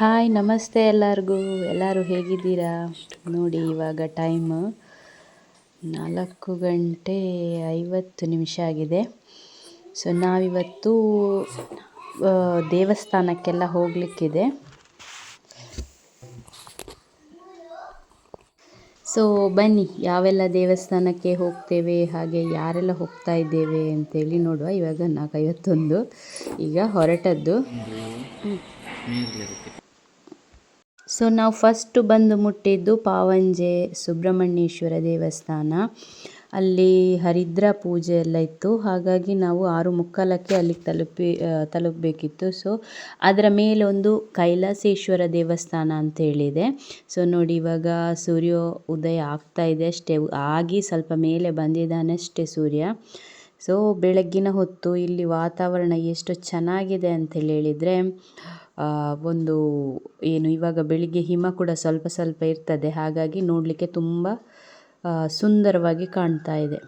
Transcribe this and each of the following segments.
Hi ನಮಸ್ತೆ ಎಲ್ಲರಿಗೂ. ಎಲ್ಲರೂ ಹೇಗಿದ್ದೀರಾ? ನೋಡಿ, ಇವಾಗ ಟೈಮ್ ನಾಲ್ಕು ಗಂಟೆ ಐವತ್ತು ನಿಮಿಷ ಆಗಿದೆ. ಸೊ ನಾವಿವತ್ತು ದೇವಸ್ಥಾನಕ್ಕೆಲ್ಲ ಹೋಗಲಿಕ್ಕಿದೆ. ಸೊ ಬನ್ನಿ, ಯಾವೆಲ್ಲ ದೇವಸ್ಥಾನಕ್ಕೆ ಹೋಗ್ತೇವೆ, ಹಾಗೆ ಯಾರೆಲ್ಲ ಹೋಗ್ತಾ ಇದ್ದೇವೆ ಅಂತೇಳಿ ನೋಡುವ. ಇವಾಗ ನಾಲ್ಕೈವತ್ತೊಂದು. ಈಗ ಹೊರಟದ್ದು. ಸೊ ನಾವು ಫಸ್ಟ್ ಬಂದು ಮುಟ್ಟಿದ್ದು ಪಾವಂಜೆ ಸುಬ್ರಹ್ಮಣ್ಯೇಶ್ವರ ದೇವಸ್ಥಾನ. ಅಲ್ಲಿ ಹರಿದ್ರ ಪೂಜೆ ಎಲ್ಲ ಇತ್ತು. ಹಾಗಾಗಿ ನಾವು ಆರು ಮುಕ್ಕಾಲಕ್ಕೆ ಅಲ್ಲಿಗೆ ತಲುಪಿ ತಲುಪಬೇಕಿತ್ತು. ಸೊ ಅದರ ಮೇಲೊಂದು ಕೈಲಾಸೇಶ್ವರ ದೇವಸ್ಥಾನ ಅಂತ ಹೇಳಿದೆ. ಸೊ ನೋಡಿ ಇವಾಗ ಸೂರ್ಯ ಉದಯ ಆಗ್ತಾ ಇದೆ ಅಷ್ಟೇ. ಆಗಿ ಸ್ವಲ್ಪ ಮೇಲೆ ಬಂದಿದ್ದಾನೆ ಅಷ್ಟೇ ಸೂರ್ಯ. ಸೊ ಬೆಳಗ್ಗಿನ ಹೊತ್ತು ಇಲ್ಲಿ ವಾತಾವರಣ ಎಷ್ಟು ಚೆನ್ನಾಗಿದೆ ಅಂತೇಳಿ ಹೇಳಿದರೆ ಒಂದು ಏನು, ಇವಾಗ ಬೆಳಿಗ್ಗೆ ಹಿಮ ಕೂಡ ಸ್ವಲ್ಪ ಸ್ವಲ್ಪ ಇರ್ತದೆ. ಹಾಗಾಗಿ ನೋಡಲಿಕ್ಕೆ ತುಂಬ ಸುಂದರವಾಗಿ ಕಾಣ್ತಾ ಇದೆ.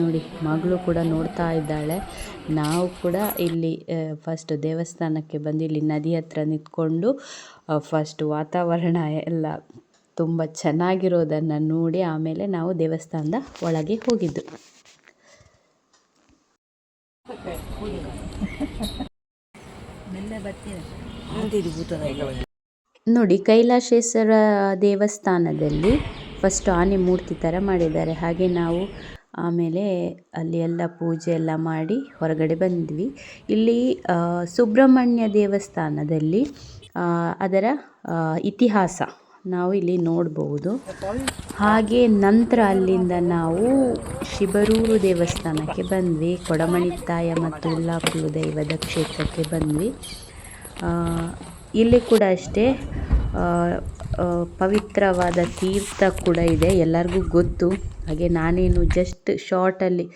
ನೋಡಿ, ಮಗಳು ಕೂಡ ನೋಡ್ತಾ ಇದ್ದಾಳೆ. ನಾವು ಕೂಡ ಇಲ್ಲಿ ಫಸ್ಟ್ ದೇವಸ್ಥಾನಕ್ಕೆ ಬಂದು ಇಲ್ಲಿ ನದಿ ಹತ್ರ ನಿಂತ್ಕೊಂಡು ಫಸ್ಟ್ ವಾತಾವರಣ ಎಲ್ಲ ತುಂಬ ಚೆನ್ನಾಗಿರೋದನ್ನು ನೋಡಿ ಆಮೇಲೆ ನಾವು ದೇವಸ್ಥಾನದ ಒಳಗೆ ಹೋಗಿದ್ದು. ನೋಡಿ, ಕೈಲಾಶೇಶ್ವರ ದೇವಸ್ಥಾನದಲ್ಲಿ ಫಸ್ಟ್ ಆನೆ ಮೂರ್ತಿ ಥರ ಮಾಡಿದ್ದಾರೆ. ಹಾಗೆ ನಾವು ಆಮೇಲೆ ಅಲ್ಲಿ ಎಲ್ಲ ಪೂಜೆ ಎಲ್ಲ ಮಾಡಿ ಹೊರಗಡೆ ಬಂದ್ವಿ. ಇಲ್ಲಿ ಸುಬ್ರಹ್ಮಣ್ಯ ದೇವಸ್ಥಾನದಲ್ಲಿ ಅದರ ಇತಿಹಾಸ. ನಾವು ಇಲ್ಲಿ ನೋಡಬಹುದು ಹಾಗೆ ನಂತರ ಅಲ್ಲಿಂದ ನಾವು ಶಿಬರೂರು ದೇವಸ್ಥಾನಕ್ಕೆ ಬಂದ್ವಿ. ಕೊಡಮಣಿತ್ತಾಯ ಮತ್ತು ಉಲ್ಲಾಪುರ ದೈವದ ಕ್ಷೇತ್ರಕ್ಕೆ ಬಂದ್ವಿ. ಇಲ್ಲಿ ಕೂಡ ಅಷ್ಟೇ ಪವಿತ್ರವಾದ ತೀರ್ಥ ಕೂಡ ಇದೆ. ಎಲ್ಲರಿಗೂ ಗೊತ್ತು. ಹಾಗೆ ನಾನೇನು ಜಸ್ಟ್ ಶಾರ್ಟಲ್ಲಿ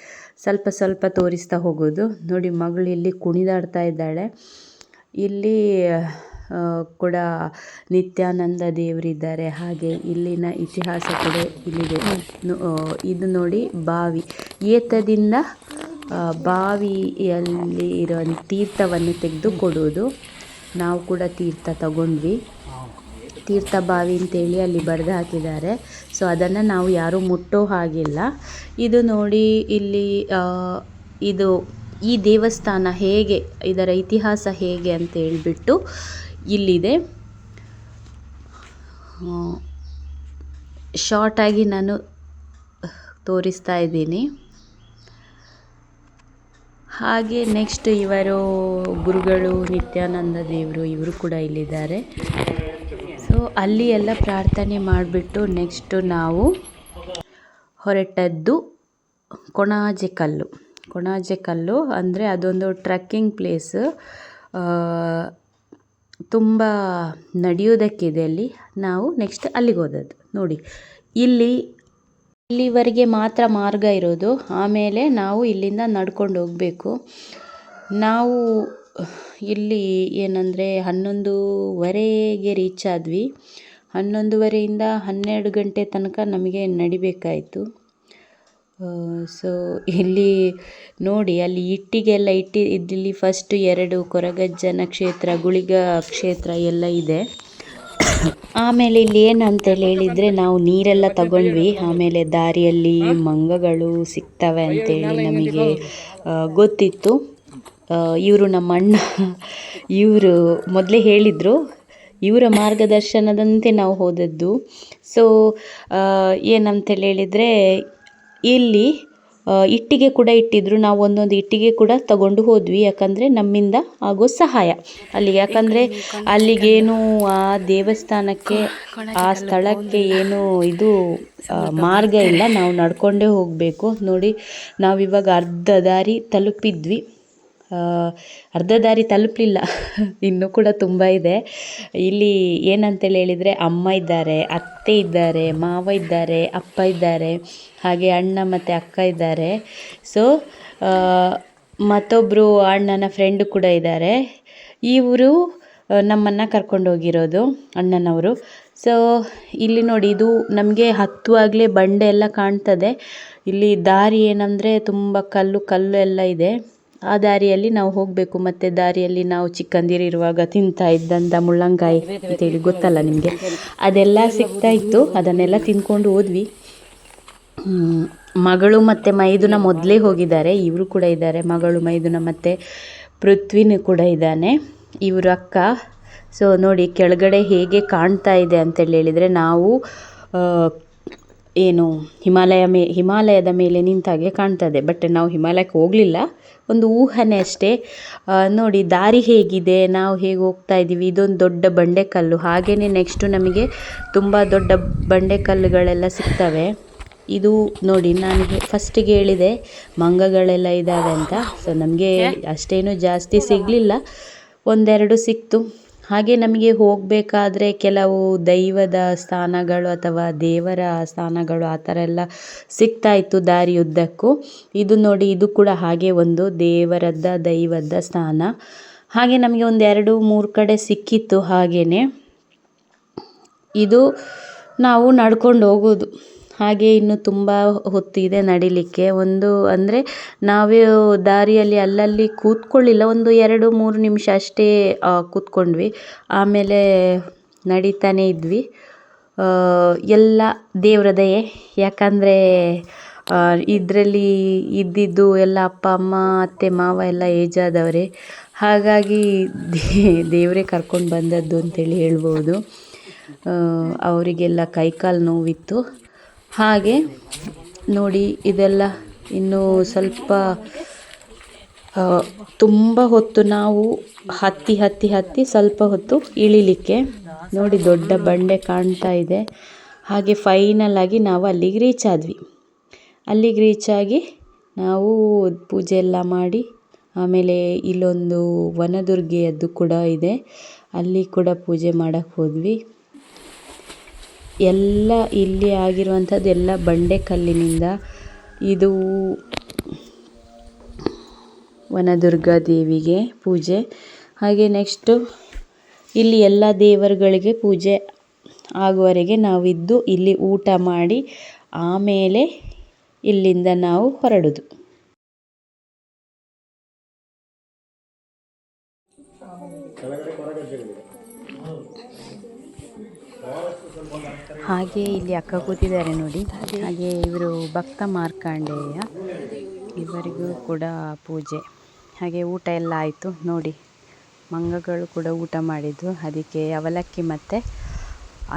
ಸ್ವಲ್ಪ ಸ್ವಲ್ಪ ತೋರಿಸ್ತಾ ಹೋಗೋದು. ನೋಡಿ ಮಗಳು ಇಲ್ಲಿ ಕುಣಿದಾಡ್ತಾ ಇದ್ದಾಳೆ. ಇಲ್ಲಿ ಕೂಡ ನಿತ್ಯಾನಂದ ದೇವರಿದ್ದಾರೆ. ಹಾಗೆ ಇಲ್ಲಿನ ಇತಿಹಾಸ ಕೂಡ ಇಲ್ಲಿದೆ. ಇದು ನೋಡಿ ಬಾವಿ. ಏತದಿಂದ ಬಾವಿಯಲ್ಲಿ ಇರೋ ತೀರ್ಥವನ್ನು ತೆಗೆದು ಕೊಡುವುದು. ನಾವು ಕೂಡ ತೀರ್ಥ ತಗೊಂಡ್ವಿ. ತೀರ್ಥ ಬಾವಿ ಅಂತೇಳಿ ಅಲ್ಲಿ ಬರೆದು ಹಾಕಿದ್ದಾರೆ. ಸೊ, ಅದನ್ನು ನಾವು ಯಾರೂ ಮುಟ್ಟೋ ಹಾಗಿಲ್ಲ. ಇದು ನೋಡಿ ಇಲ್ಲಿ ಇದು ಈ ದೇವಸ್ಥಾನ ಹೇಗೆ, ಇದರ ಇತಿಹಾಸ ಹೇಗೆ ಅಂತ ಹೇಳಿಬಿಟ್ಟು ಇಲ್ಲಿದೆ. ಶಾರ್ಟಾಗಿ ನಾನು ತೋರಿಸ್ತಾ ಇದ್ದೀನಿ. ಹಾಗೆ ನೆಕ್ಸ್ಟ್ ಇವರು ಗುರುಗಳು ನಿತ್ಯಾನಂದ ದೇವರು ಇವರು ಕೂಡ ಇಲ್ಲಿದ್ದಾರೆ. ಸೊ ಅಲ್ಲಿ ಎಲ್ಲ ಪ್ರಾರ್ಥನೆ ಮಾಡಿಬಿಟ್ಟು ನೆಕ್ಸ್ಟು ನಾವು ಹೊರಟದ್ದು ಕೊಣಾಜೆ ಕಲ್ಲು. ಕೊಣಾಜೆ ಕಲ್ಲು ಅಂದರೆ ಅದೊಂದು ಟ್ರಕ್ಕಿಂಗ್ ಪ್ಲೇಸ್ ತುಂಬ ನಡೆಯೋದಕ್ಕಿದೆ ಅಲ್ಲಿ. ನಾವು ನೆಕ್ಸ್ಟ್ ಅಲ್ಲಿಗೆ ಹೋದದ್ದು. ನೋಡಿ, ಇಲ್ಲಿ, ಇಲ್ಲಿವರೆಗೆ ಮಾತ್ರ ಮಾರ್ಗ ಇರೋದು. ಆಮೇಲೆ ನಾವು ಇಲ್ಲಿಂದ ನಡ್ಕೊಂಡು ಹೋಗಬೇಕು. ನಾವು, ಇಲ್ಲಿ ಏನಂದರೆ ಹನ್ನೊಂದುವರೆಗೆ ರೀಚ್ ಆದ್ವಿ. ಹನ್ನೊಂದುವರೆಯಿಂದ ಹನ್ನೆರಡು ಗಂಟೆ ತನಕ ನಮಗೆ ನಡಿಬೇಕಾಯಿತು. ಸೊ ಇಲ್ಲಿ ನೋಡಿ, ಅಲ್ಲಿ ಇಟ್ಟಿಗೆ ಎಲ್ಲ ಇಟ್ಟಿ ಇಲ್ಲಿ ಫಸ್ಟ್ ಎರಡು ಕೊರಗಜ್ಜನ ಕ್ಷೇತ್ರ, ಗುಳಿಗ ಕ್ಷೇತ್ರ ಎಲ್ಲ ಇದೆ. ಆಮೇಲೆ ಇಲ್ಲಿ ಏನಂತೇಳಿ ಹೇಳಿದರೆ, ನಾವು ನೀರೆಲ್ಲ ತಗೊಂಡ್ವಿ. ಆಮೇಲೆ ದಾರಿಯಲ್ಲಿ ಮಂಗಗಳು ಸಿಗ್ತವೆ ಅಂತೇಳಿ ನಮಗೆ ಗೊತ್ತಿತ್ತು. ಇವರು ನಮ್ಮ ಅಣ್ಣ, ಇವರು ಮೊದಲೇ ಹೇಳಿದರು. ಇವರ ಮಾರ್ಗದರ್ಶನದಂತೆ ನಾವು ಹೋದದ್ದು. ಸೊ ಏನಂತೇಳಿ ಹೇಳಿದರೆ ಇಲ್ಲಿ ಇಟ್ಟಿಗೆ ಕೂಡ ಇಟ್ಟಿದ್ರು. ನಾವು ಒಂದೊಂದು ಇಟ್ಟಿಗೆ ಕೂಡ ತಗೊಂಡು ಹೋದ್ವಿ, ಯಾಕಂದರೆ ನಮ್ಮಿಂದ ಆಗೋ ಸಹಾಯ. ಅಲ್ಲಿಗೆ ಯಾಕಂದರೆ ಅಲ್ಲಿಗೇನು ಆ ದೇವಸ್ಥಾನಕ್ಕೆ, ಆ ಸ್ಥಳಕ್ಕೆ ಏನು ಇದು ಮಾರ್ಗ ಇಲ್ಲ. ನಾವು ನಡ್ಕೊಂಡೇ ಹೋಗಬೇಕು. ನೋಡಿ, ನಾವಿವಾಗ ಅರ್ಧ ದಾರಿ ತಲುಪಿದ್ವಿ. ಅರ್ಧ ದಾರಿ ತಲುಪಲಿಲ್ಲ. ಇನ್ನೂ ಕೂಡ ತುಂಬ ಇದೆ. ಇಲ್ಲಿ ಏನಂತೇಳಿ ಹೇಳಿದರೆ ಅಮ್ಮ ಇದ್ದಾರೆ, ಅತ್ತೆ ಇದ್ದಾರೆ, ಮಾವ ಇದ್ದಾರೆ, ಅಪ್ಪ ಇದ್ದಾರೆ, ಹಾಗೆ ಅಣ್ಣ ಮತ್ತು ಅಕ್ಕ ಇದ್ದಾರೆ. ಸೊ ಮತ್ತೊಬ್ಬರು ಅಣ್ಣನ ಫ್ರೆಂಡ್ ಕೂಡ ಇದ್ದಾರೆ. ಇವರು ನಮ್ಮನ್ನು ಕರ್ಕೊಂಡು ಹೋಗಿರೋದು, ಅಣ್ಣನವರು. ಸೊ ಇಲ್ಲಿ ನೋಡಿ, ಇದು ನಮಗೆ ಹತ್ತುವಾಗಲೇ ಬಂಡೆ ಎಲ್ಲ ಕಾಣ್ತದೆ. ಇಲ್ಲಿ ದಾರಿ ಏನಂದರೆ ತುಂಬ ಕಲ್ಲು ಕಲ್ಲು ಎಲ್ಲ ಇದೆ. ಆ ದಾರಿಯಲ್ಲಿ ನಾವು ಹೋಗಬೇಕು, ಮತ್ತು ದಾರಿಯಲ್ಲಿ ನಾವು ಚಿಕ್ಕಂದಿರಿರುವಾಗ ತಿಂತಾ ಇದ್ದಂಥ ಮುಳ್ಳಂಗಾಯಿ ಅಂತೇಳಿ ಗೊತ್ತಲ್ಲ ನಿಮಗೆ? ಅದೆಲ್ಲ ಸಿಗ್ತಾ ಇತ್ತು, ಅದನ್ನೆಲ್ಲ ತಿಂದ್ಕೊಂಡು ಹೋದ್ವಿ. ಮಗಳು ಮತ್ತು ಮೈದುನ ಮೊದಲೇ ಹೋಗಿದ್ದಾರೆ, ಇವರು ಕೂಡ ಇದ್ದಾರೆ, ಮಗಳು, ಮೈದುನ ಮತ್ತು ಪೃಥ್ವಿನೂ ಕೂಡ ಇದ್ದಾನೆ. ಇವರು ಅಕ್ಕ ಸೊ ನೋಡಿ ಕೆಳಗಡೆ ಹೇಗೆ ಕಾಣ್ತಾ ಇದೆ ಅಂತೇಳಿ ಹೇಳಿದರೆ ನಾವು ಏನು ಹಿಮಾಲಯ ಮೇ ಹಿಮಾಲಯದ ಮೇಲೆ ನಿಂತಾಗೆ ಕಾಣ್ತದೆ. ಬಟ್ ನಾವು ಹಿಮಾಲಯಕ್ಕೆ ಹೋಗಲಿಲ್ಲ. ಒಂದು ಊಹನೆ ಅಷ್ಟೇ. ನೋಡಿ ದಾರಿ ಹೇಗಿದೆ? ನಾವು ಹೇಗೆ ಹೋಗ್ತಾ ಇದ್ದೀವಿ? ಇದೊಂದು ದೊಡ್ಡ ಬಂಡೆಕಲ್ಲು. ಹಾಗೆಯೇ ನೆಕ್ಸ್ಟು ನಮಗೆ ತುಂಬ ದೊಡ್ಡ ಬಂಡೆಕಲ್ಲುಗಳೆಲ್ಲ ಸಿಗ್ತವೆ. ಇದು ನೋಡಿ ನಾನು ಫಸ್ಟಿಗೆ ಹೇಳಿದೆ ಮಂಗಗಳೆಲ್ಲ ಇದ್ದಾವೆ ಅಂತ. ಸೊ ನಮಗೆ ಅಷ್ಟೇನು ಜಾಸ್ತಿ ಸಿಗಲಿಲ್ಲ. ಒಂದೆರಡು ಸಿಕ್ತು. ಹಾಗೆ ನಮಗೆ ಹೋಗಬೇಕಾದ್ರೆ ಕೆಲವು ದೈವದ ಸ್ಥಾನಗಳು ಅಥವಾ ದೇವರ ಸ್ಥಾನಗಳು ಆ ಥರ ಎಲ್ಲ ಸಿಗ್ತಾ ಇತ್ತು ದಾರಿಯುದ್ದಕ್ಕೂ. ಇದು ನೋಡಿ, ಇದು ಕೂಡ ಹಾಗೆ ಒಂದು ದೇವರದ್ದ ದೈವದ ಸ್ಥಾನ. ಹಾಗೆ ನಮಗೆ ಒಂದು ಎರಡು, ಮೂರು ಕಡೆ ಸಿಕ್ಕಿತ್ತು ಹಾಗೆಯೇ. ಇದು ನಾವು ನಡ್ಕೊಂಡು ಹೋಗೋದು ಹಾಗೆ ಇನ್ನು ತುಂಬ ಹೊತ್ತಿದೆ ನಡಿಲಿಕ್ಕೆ. ಒಂದು ಅಂದರೆ ನಾವೇ ದಾರಿಯಲ್ಲಿ ಅಲ್ಲಲ್ಲಿ ಕೂತ್ಕೊಳ್ಳಿಲ್ಲ, ಒಂದು ಎರಡು ಮೂರು ನಿಮಿಷ ಅಷ್ಟೇ ಕೂತ್ಕೊಂಡ್ವಿ. ಆಮೇಲೆ ನಡೀತಾನೆ ಇದ್ವಿ. ಎಲ್ಲ ದೇವ್ರ ದಯೆ. ಯಾಕಂದರೆ ಇದರಲ್ಲಿ ಇದ್ದಿದ್ದು ಎಲ್ಲ ಅಪ್ಪ, ಅಮ್ಮ, ಅತ್ತೆ, ಮಾವ ಎಲ್ಲ ಏಜ್ ಆದವರೇ ಹಾಗಾಗಿ ದೇವರೇ ಕರ್ಕೊಂಡು ಬಂದದ್ದು ಅಂತೇಳಿ ಹೇಳ್ಬೋದು. ಅವರಿಗೆಲ್ಲ ಕೈಕಾಲು ನೋವಿತ್ತು. ಹಾಗೆ ನೋಡಿ ಇದೆಲ್ಲ ಇನ್ನೂ ಸ್ವಲ್ಪ ತುಂಬ ಹೊತ್ತು ನಾವು ಹತ್ತಿ ಹತ್ತಿ ಹತ್ತಿ ಸ್ವಲ್ಪ ಹೊತ್ತು ಇಳಿಲಿಕ್ಕೆ ನೋಡಿ ದೊಡ್ಡ ಬಂಡೆ ಕಾಣ್ತಾ ಇದೆ. ಹಾಗೆ ಫೈನಲ್ ಆಗಿ ನಾವು ಅಲ್ಲಿಗೆ ರೀಚ್ ಆದ್ವಿ. ಅಲ್ಲಿಗೆ ರೀಚ್ ಆಗಿ ನಾವು ಪೂಜೆ ಎಲ್ಲ ಮಾಡಿ, ಆಮೇಲೆ ಇಲ್ಲೊಂದು ವನದುರ್ಗೆಯದ್ದು ಕೂಡ ಇದೆ. ಅಲ್ಲಿ ಕೂಡ ಪೂಜೆ ಮಾಡೋಕ್ಕೆ ಹೋದ್ವಿ. ಎಲ್ಲ ಇಲ್ಲಿ ಆಗಿರುವಂಥದ್ದು ಎಲ್ಲ ಬಂಡೆಕಲ್ಲಿನಿಂದ ಇದು ವನದುರ್ಗಾ ದೇವಿಗೆ ಪೂಜೆ. ಹಾಗೆ ನೆಕ್ಸ್ಟು ಇಲ್ಲಿ ಎಲ್ಲ ದೇವರುಗಳಿಗೆ ಪೂಜೆ ಆಗುವವರೆಗೆ ನಾವಿದ್ದು ಇಲ್ಲಿ ಊಟ ಮಾಡಿ ಆಮೇಲೆ ಇಲ್ಲಿಂದ ನಾವು ಹೊರಡೋದು. ಹಾಗೆ ಇಲ್ಲಿ ಅಕ್ಕ ಕೂತಿದ್ದಾರೆ ನೋಡಿ. ಹಾಗೆ ಇವರು ಭಕ್ತ ಮಾರ್ಕಾಂಡೇಯ. ಇವರಿಗೂ ಕೂಡ ಪೂಜೆ. ಹಾಗೆ ಊಟ ಎಲ್ಲ ಆಯಿತು ನೋಡಿ. ಮಂಗಗಳು ಕೂಡ ಊಟ ಮಾಡಿದ್ದು. ಅದಕ್ಕೆ ಅವಲಕ್ಕಿ ಮತ್ತು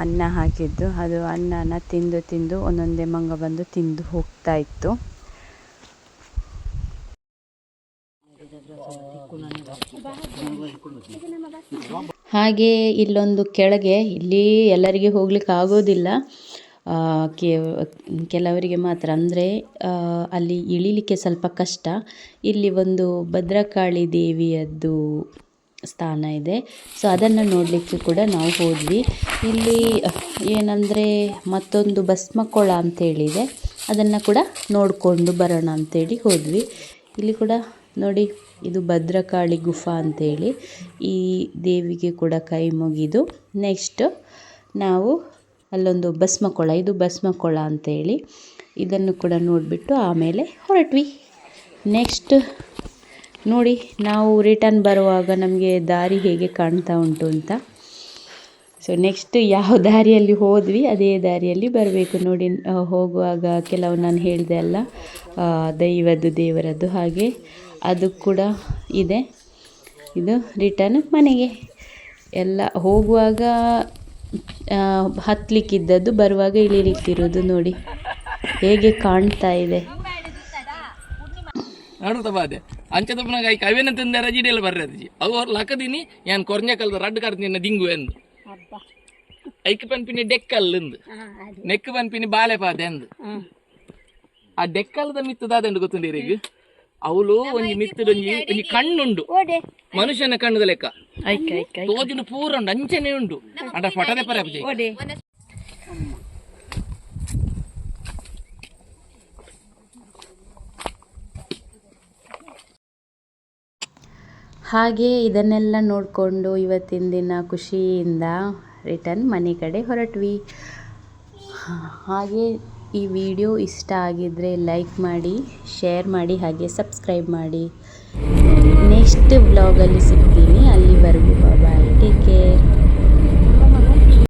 ಅನ್ನ ಹಾಕಿದ್ದು. ಅದು ಅನ್ನನ ತಿಂದು ತಿಂದು ಒಂದೊಂದೇ ಮಂಗ ಬಂದು ತಿಂದು ಹೋಗ್ತಾ ಇತ್ತು. ಹಾಗೆ ಇಲ್ಲೊಂದು ಕೆಳಗೆ, ಇಲ್ಲಿ ಎಲ್ಲರಿಗೆ ಹೋಗ್ಲಿಕ್ಕೆ ಆಗೋದಿಲ್ಲ. ಕೆಲವರಿಗೆ ಮಾತ್ರ. ಅಂದರೆ ಅಲ್ಲಿ ಇಳಿಲಿಕ್ಕೆ ಸ್ವಲ್ಪ ಕಷ್ಟ. ಇಲ್ಲಿ ಒಂದು ಭದ್ರಕಾಳಿ ದೇವಿಯದ್ದು ಸ್ಥಾನ ಇದೆ. ಸೊ ಅದನ್ನು ನೋಡಲಿಕ್ಕೆ ಕೂಡ ನಾವು ಹೋದ್ವಿ. ಇಲ್ಲಿ ಏನಂದರೆ, ಮತ್ತೊಂದು ಭಸ್ಮಕೊಳ ಅಂತೇಳಿದೆ ಅದನ್ನು ಕೂಡ ನೋಡಿಕೊಂಡು ಬರೋಣ ಅಂತೇಳಿ ಹೋದ್ವಿ. ಇಲ್ಲಿ ಕೂಡ ನೋಡಿ, ಇದು ಭದ್ರಕಾಳಿ ಗುಫಾ ಅಂತೇಳಿ. ಈ ದೇವಿಗೆ ಕೂಡ ಕೈ ಮುಗಿದು ನೆಕ್ಸ್ಟ್ ನಾವು ಅಲ್ಲೊಂದು ಭಸ್ಮಕೊಳ, ಇದು ಭಸ್ಮಕೊಳ ಅಂತೇಳಿ. ಇದನ್ನು ಕೂಡ ನೋಡಿಬಿಟ್ಟು ಆಮೇಲೆ ಹೊರಟ್ವಿ. ನೆಕ್ಸ್ಟ್ ನೋಡಿ, ನಾವು ರಿಟರ್ನ್ ಬರುವಾಗ ನಮಗೆ ದಾರಿ ಹೇಗೆ ಕಾಣ್ತಾ ಉಂಟು ಅಂತ. ಸೊ ನೆಕ್ಸ್ಟ್ ಯಾವ ದಾರಿಯಲ್ಲಿ ಹೋದ್ವಿ, ಅದೇ ದಾರಿಯಲ್ಲಿ ಬರಬೇಕು ನೋಡಿ. ಹೋಗುವಾಗ ಕೆಲವು ನಾನು ಹೇಳಿದೆ ಅಲ್ಲ ದೈವದ್ದು ದೇವರದ್ದು ಹಾಗೆ. ಅದು ಕೂಡ ಇದೆ. ಇದು ರಿಟರ್ನ್ ಮನೆಗೆ. ಎಲ್ಲ ಹೋಗುವಾಗ ಹತ್ತಲಿಕ್ಕಿದ್ದದ್ದು ಬರುವಾಗ ಇಳಿಲಿಕ್ಕಿರೋದು ನೋಡಿ. ಹೇಗೆ ಕಾಣ್ತಾ ಇದೆ. ನಡುತ್ತ ಬಾದೆ ಅಂಚದಪ್ಪನಾಗ ಐ ಕವಿನ ತಿಂದ ರಜಿಡಿಯಲ್ಲ ಬರ್ರದಿ ಅವು ಅವ್ರು ಲಕದಿನಿ ಯಾನ್ ಕೊರ್ನೆ ಕಲ್ದ ರಡ್ ಕರ್ದಿನ ದಿಂಗು ಎಂದು. ಐಕ್ ಪನ್ಪಿನಿ ಡೆಕ್ಕಲ್ ಎಂದು ನೆಕ್ ಪನ್ಪಿನಿ ಬಾಳೆ ಪಾದೆ ಎಂದು ಆ ಡೆಕ್ಕಲ್ದ ಮಿತ್ತದಾದೆಂದು ಗೊತ್ತುಂಡಿರಿಗೆ ಅವಳು ಒಂಜಿ ಮಿತ್ತದೊಂಜಿ ಒಂಜಿ ಕಣ್ಣುಂಡು. ಮನುಷ್ಯನ ಕಣ್ಣದ ಲೆಕ್ಕ. ತೋಜಿನ ಪೂರ ಉಂಡು ಅಂಚನೆ ಉಂಡು. ಅಂಡ ಪಟದೆ ಪರ ಹಾಗೆ ಇದನ್ನೆಲ್ಲ ನೋಡಿಕೊಂಡು ಇವತ್ತಿನ ದಿನ ಖುಷಿಯಿಂದ ರಿಟರ್ನ್ ಮನೆ ಕಡೆ ಹೊರಟ್ವಿ. ಹಾಗೆ ಈ ವಿಡಿಯೋ ಇಷ್ಟ ಆಗಿದ್ದರೆ ಲೈಕ್ ಮಾಡಿ, ಶೇರ್ ಮಾಡಿ, ಹಾಗೆ ಸಬ್ಸ್ಕ್ರೈಬ್ ಮಾಡಿ. ನೆಕ್ಸ್ಟ್ ವ್ಲಾಗಲ್ಲಿ ಸಿಗ್ತೀನಿ. ಅಲ್ಲಿವರೆಗೂ ಬಾಯ್ ಟೇಕ್ ಕೇರ್